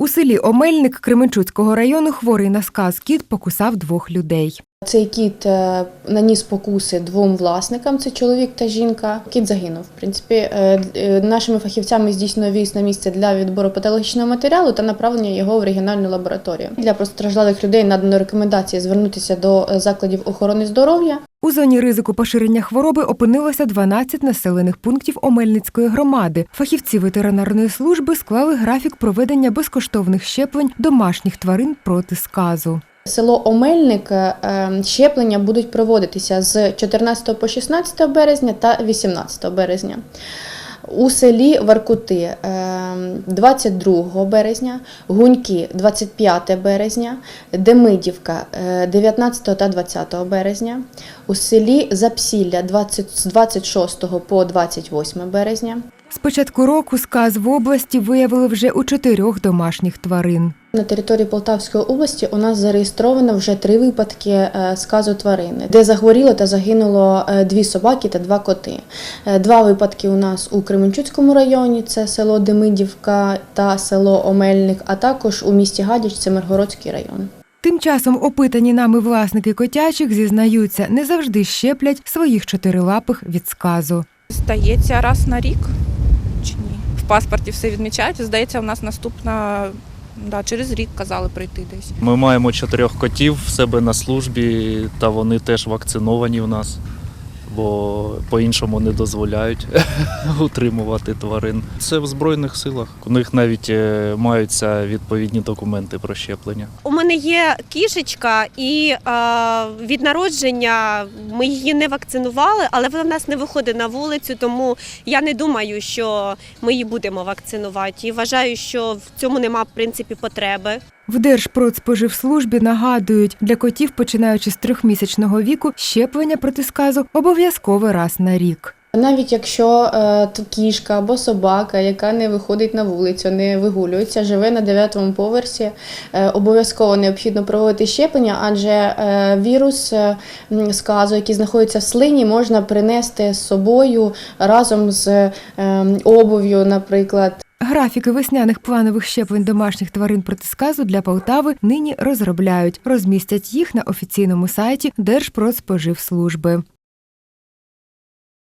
У селі Омельник Кременчуцького району хворий на сказ кіт покусав двох людей. Цей кіт е, наніс покуси двом власникам, це чоловік та жінка. Кіт загинув. В принципі, е, е, нашими фахівцями здійснено віз на місце для відбору патологічного матеріалу та направлення його в регіональну лабораторію. Для постраждалих людей надано рекомендації звернутися до закладів охорони здоров'я. У зоні ризику поширення хвороби опинилося 12 населених пунктів Омельницької громади. Фахівці ветеринарної служби склали графік проведення безкоштовних щеплень домашніх тварин проти сказу. Село Омельник е, щеплення будуть проводитися з 14 по 16 березня та 18 березня. У селі Варкути е, 22 березня, Гуньки 25 березня, Демидівка е, 19 та 20 березня, у селі Запсілля з 26 по 28 березня. З початку року сказ в області виявили вже у чотирьох домашніх тварин. На території Полтавської області у нас зареєстровано вже три випадки е, сказу тварини, де захворіло та загинуло е, дві собаки та два коти. Е, Два випадки у нас у Кременчуцькому районі, це село Демидівка та село Омельник, а також у місті Гадяч, це Миргородський район. Тим часом опитані нами власники котячих зізнаються, не завжди щеплять своїх чотирилапих від сказу. Здається, раз на рік чи ні? В паспорті все відмічають. Здається, у нас наступна да, через рік казали прийти десь. Ми маємо чотирьох котів в себе на службі, та вони теж вакциновані в нас, бо по-іншому не дозволяють утримувати тварин. Це в Збройних силах. У них навіть е, маються відповідні документи про щеплення. У мене є кішечка, і е, від народження ми її не вакцинували, але вона в нас не виходить на вулицю, тому я не думаю, що ми її будемо вакцинувати. І вважаю, що в цьому нема в принципі потреби. В Держпродспоживслужбі нагадують, для котів, починаючи з трьохмісячного віку, щеплення проти сказу обов'язково раз на рік. Навіть якщо е, кішка або собака, яка не виходить на вулицю, не вигулюється, живе на дев'ятому поверсі, е, обов'язково необхідно проводити щеплення, адже е, вірус сказу, який знаходиться в слині, можна принести з собою разом з обув'ю, наприклад. Графіки весняних планових щеплень домашніх тварин проти сказу для Полтави нині розробляють. Розмістять їх на офіційному сайті Держпродспоживслужби.